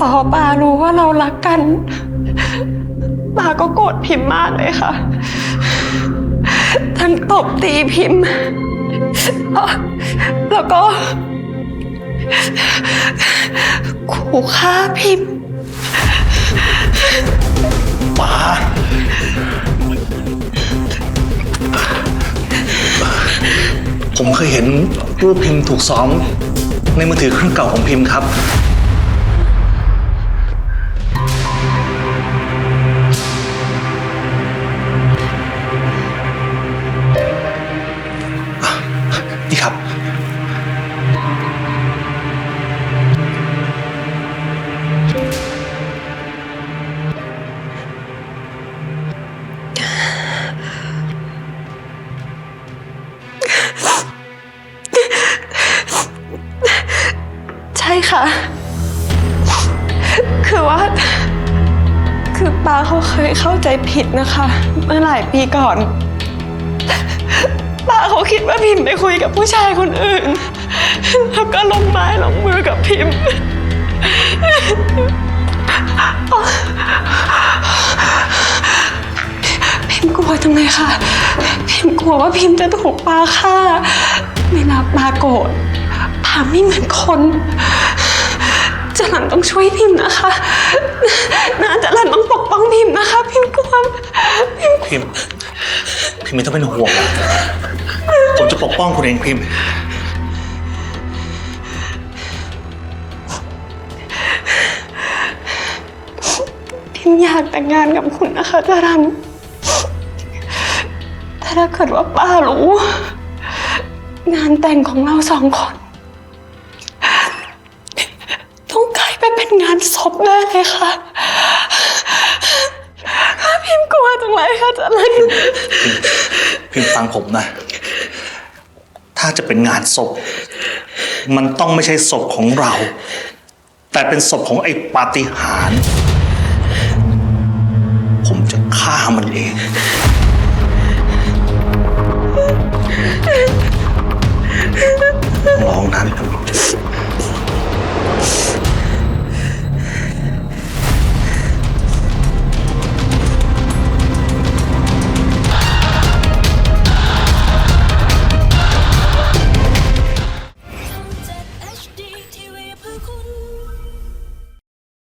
พอปารู้ว่าเรารักกันปาก็โกรธพิมพ์มากเลยค่ะ ทั้งตบตีพิมพ์ แล้วก็ขู่ฆ่าพิมพ์ป๋าผมเคยเห็นรูปพิมพ์ถูกซ้อมในมือถือเครื่องเก่าของพิมพ์ครับ ค่ะ คือว่า คือป้าเขาเคยเข้าใจผิดนะคะ เมื่อหลายปีก่อนป้าเขาคิดว่าพิมไปคุยกับผู้ชายคนอื่น แล้วก็ลงไม้ลงมือกับพิมพิมกลัวจังเลยค่ะ พิมกลัวว่าพิมจะถูกปาฆ่าเวลาปาโกรธปาไม่เหมือนคน จรันต้องช่วยพิมพ์นะคะนาจรันต้องปกป้องพิมพ์นะคะ พิมพ์กลัวพิมพ์พิมพ์พิมพ์ไม่ต้องเป็นห่วงนะผมจะปกป้องคุณเองพิมพ์ พิมพ์อยากแต่งงานกับคุณนะคะจรันแต่ถ้าเกิดว่าป้ารู้ งานแต่งของเราสองคนานศพแน่เลยค่ะข้าพิมพ์กลัวจังเลยค่ะอาจารย์พิมพ์ฟังผมนะ ถ้าจะเป็นงานศพ มันต้องไม่ใช่ศพของเรา แต่เป็นศพของไอ้ปาฏิหาริย์ผมจะฆ่ามันเอง ลองนั้นดู